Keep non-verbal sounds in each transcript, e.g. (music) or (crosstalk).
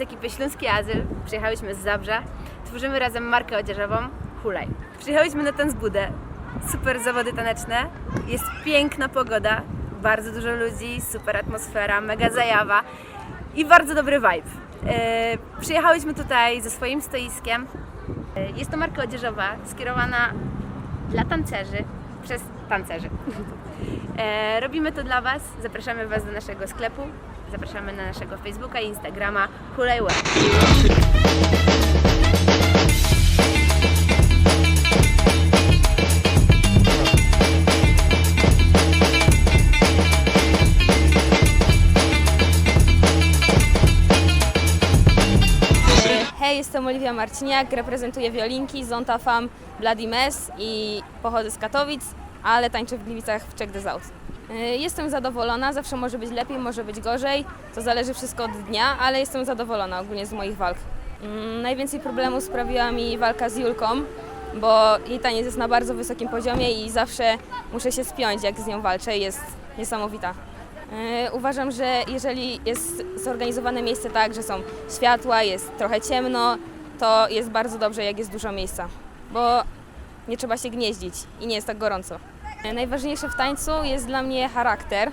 ekipy Śląski Azyl. Przyjechałyśmy z Zabrza. Tworzymy razem markę odzieżową Hulaj. Przyjechałyśmy na Tanzbudę. Super zawody taneczne. Jest piękna pogoda. Bardzo dużo ludzi, super atmosfera, mega zajawa i bardzo dobry vibe. E, przyjechałyśmy tutaj ze swoim stoiskiem. E, jest to marka odzieżowa skierowana dla tancerzy przez tancerzy. E, robimy to dla Was. Zapraszamy Was do naszego sklepu. Zapraszamy na naszego Facebooka i Instagrama Hulaj. Hej, jestem Oliwia Marciniak, reprezentuję Wiolinki, Zonta Fam, Bloody Mess i pochodzę z Katowic, ale tańczę w Gliwicach w This Out. Y, Jestem zadowolona, zawsze może być lepiej, może być gorzej, to zależy wszystko od dnia, ale jestem zadowolona ogólnie z moich walk. Mm, Najwięcej problemów sprawiła mi walka z Julką, bo jej taniec jest na bardzo wysokim poziomie i zawsze muszę się spiąć, jak z nią walczę, jest niesamowita. Yy, Uważam, że jeżeli jest zorganizowane miejsce tak, że są światła, jest trochę ciemno, to jest bardzo dobrze, jak jest dużo miejsca, bo nie trzeba się gnieździć i nie jest tak gorąco. Najważniejsze w tańcu jest dla mnie charakter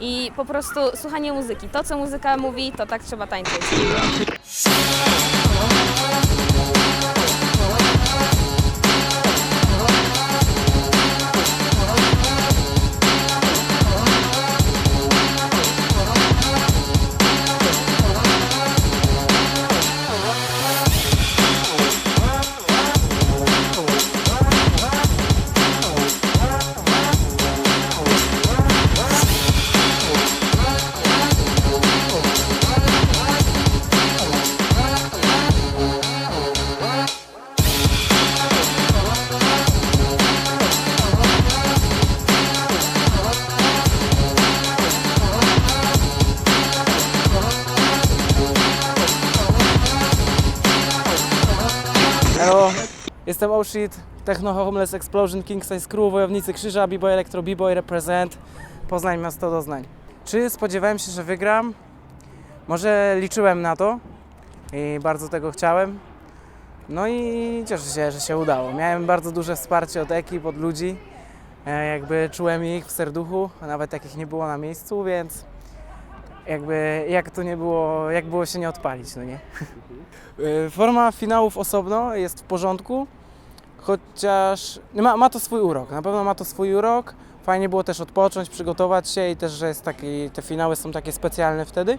i po prostu słuchanie muzyki. To, co muzyka mówi, to tak trzeba tańczyć. Jestem Oshit, Techno Homeless Explosion, King Size Crew, Wojownicy Krzyża, B-Boy Electro, B-Boy Represent, Poznań Miasto Doznań. Czy spodziewałem się, że wygram? Może liczyłem na to i bardzo tego chciałem. No i cieszę się, że się udało. Miałem bardzo duże wsparcie od ekip, od ludzi. E, Jakby czułem ich w serduchu, nawet jakich nie było na miejscu, więc jakby jak to nie było, jak było się nie odpalić, no nie? Y, Forma finałów osobno jest w porządku, chociaż ma, ma to swój urok. Na pewno ma to swój urok. Fajnie było też odpocząć, przygotować się i też, że jest taki, te finały są takie specjalne wtedy.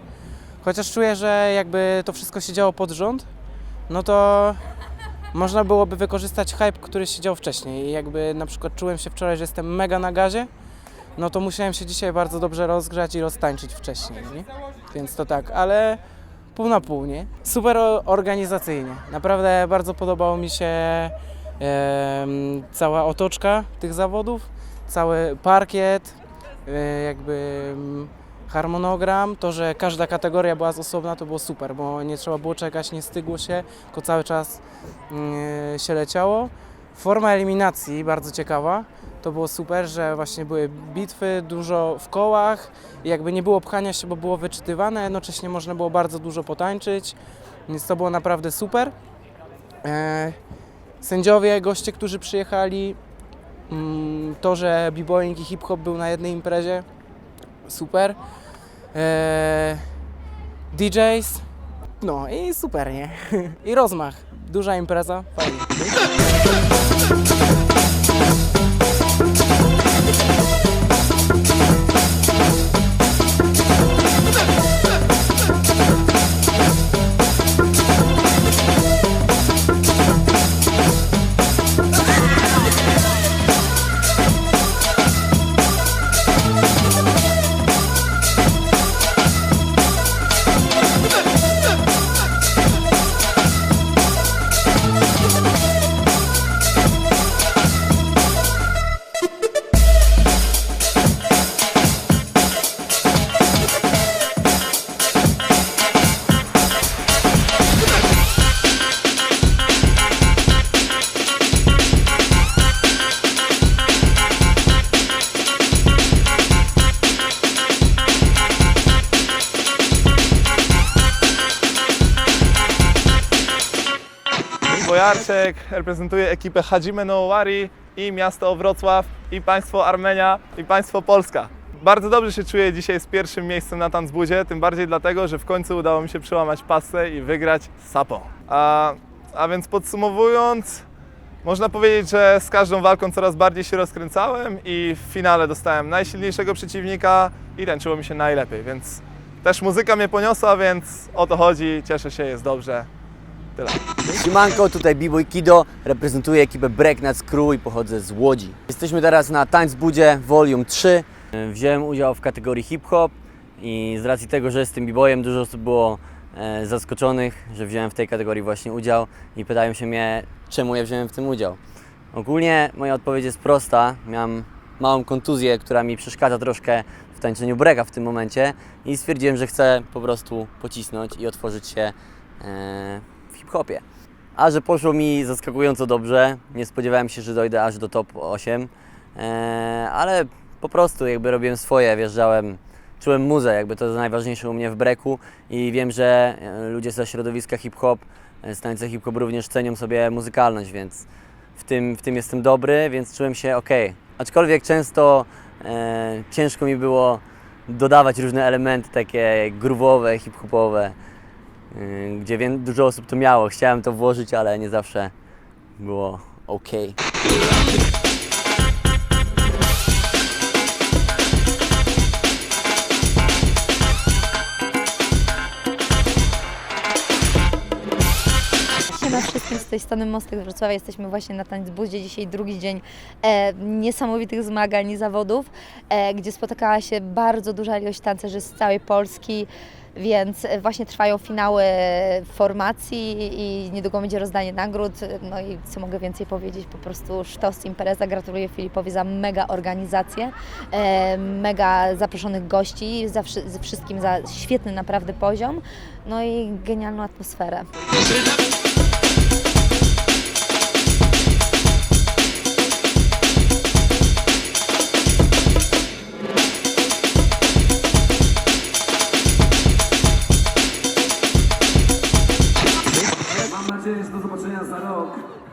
Chociaż czuję, że jakby to wszystko się działo pod rząd, no to można byłoby wykorzystać hype, który się dział wcześniej. I jakby na przykład czułem się wczoraj, że jestem mega na gazie, no to musiałem się dzisiaj bardzo dobrze rozgrzać i roztańczyć wcześniej, nie? Więc to tak, ale pół na pół, nie? Super organizacyjnie. Naprawdę bardzo podobało mi się em, cała otoczka tych zawodów, cały parkiet, e, jakby mm, harmonogram, to, że każda kategoria była z osobna, to było super, bo nie trzeba było czekać, nie stygło się, tylko cały czas mm, się leciało. Forma eliminacji bardzo ciekawa. To było super, że właśnie były bitwy, dużo w kołach, i jakby nie było pchania się, bo było wyczytywane, jednocześnie można było bardzo dużo potańczyć, więc to było naprawdę super. E, sędziowie, goście, którzy przyjechali, mm, to, że b-boying i hip-hop był na jednej imprezie, super. E, DJs, no i super, nie? (laughs) I rozmach, duża impreza, fajnie. Marczek, reprezentuję ekipę Hadzime no Owari i miasto Wrocław, i państwo Armenia, i państwo Polska. Bardzo dobrze się czuję dzisiaj z pierwszym miejscem na Tanzbudzie, tym bardziej dlatego, że w końcu udało mi się przełamać pasę i wygrać Sapo. A, a więc podsumowując, można powiedzieć, że z każdą walką coraz bardziej się rozkręcałem i w finale dostałem najsilniejszego przeciwnika i ręczyło mi się najlepiej, więc też muzyka mnie poniosła, więc o to chodzi, cieszę się, jest dobrze. Tyle. Siemanko, tutaj B-Boy Kido, reprezentuję ekipę Breaknuts Crew i pochodzę z Łodzi. Jesteśmy teraz na Tańcbudzie Volume 3. Wziąłem udział w kategorii hip-hop i z racji tego, że jestem B-Boyem, dużo osób było e, zaskoczonych, że wziąłem w tej kategorii właśnie udział i pytają się mnie, czemu ja wziąłem w tym udział. Ogólnie moja odpowiedź jest prosta. Miałem małą kontuzję, która mi przeszkadza troszkę w tańczeniu breaka w tym momencie i stwierdziłem, że chcę po prostu pocisnąć i otworzyć się e, w hip-hopie. A że poszło mi zaskakująco dobrze, nie spodziewałem się, że dojdę aż do top 8, e, ale po prostu jakby robiłem swoje, wjeżdżałem, czułem muzę, jakby to jest najważniejsze u mnie w breaku i wiem, że e, ludzie ze środowiska hip-hop, e, z hip-hop również cenią sobie muzykalność, więc w tym, w tym jestem dobry, więc czułem się ok. Aczkolwiek często e, ciężko mi było dodawać różne elementy takie groove'owe, hip-hopowe, gdzie wię- dużo osób to miało. Chciałem to włożyć, ale nie zawsze było ok. Wszystkim z tej strony Mostek z Wrocławia. Jesteśmy właśnie na Tańcbudzie. Dzisiaj drugi dzień e, niesamowitych zmagań i zawodów, e, gdzie spotykała się bardzo duża ilość tancerzy z całej Polski, więc e, właśnie trwają finały formacji i niedługo będzie rozdanie nagród. No i co mogę więcej powiedzieć, po prostu sztos impreza. Gratuluję Filipowi za mega organizację, e, mega zaproszonych gości, za wszystkim za świetny naprawdę poziom, no i genialną atmosferę.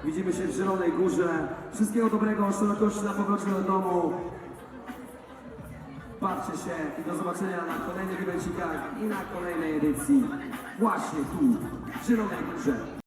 Widzimy się w Zielonej Górze. Wszystkiego dobrego, szerokości na powrocie do domu. Bawcie się i do zobaczenia na kolejnych evencikach i na kolejnej edycji. Właśnie tu, w Zielonej Górze.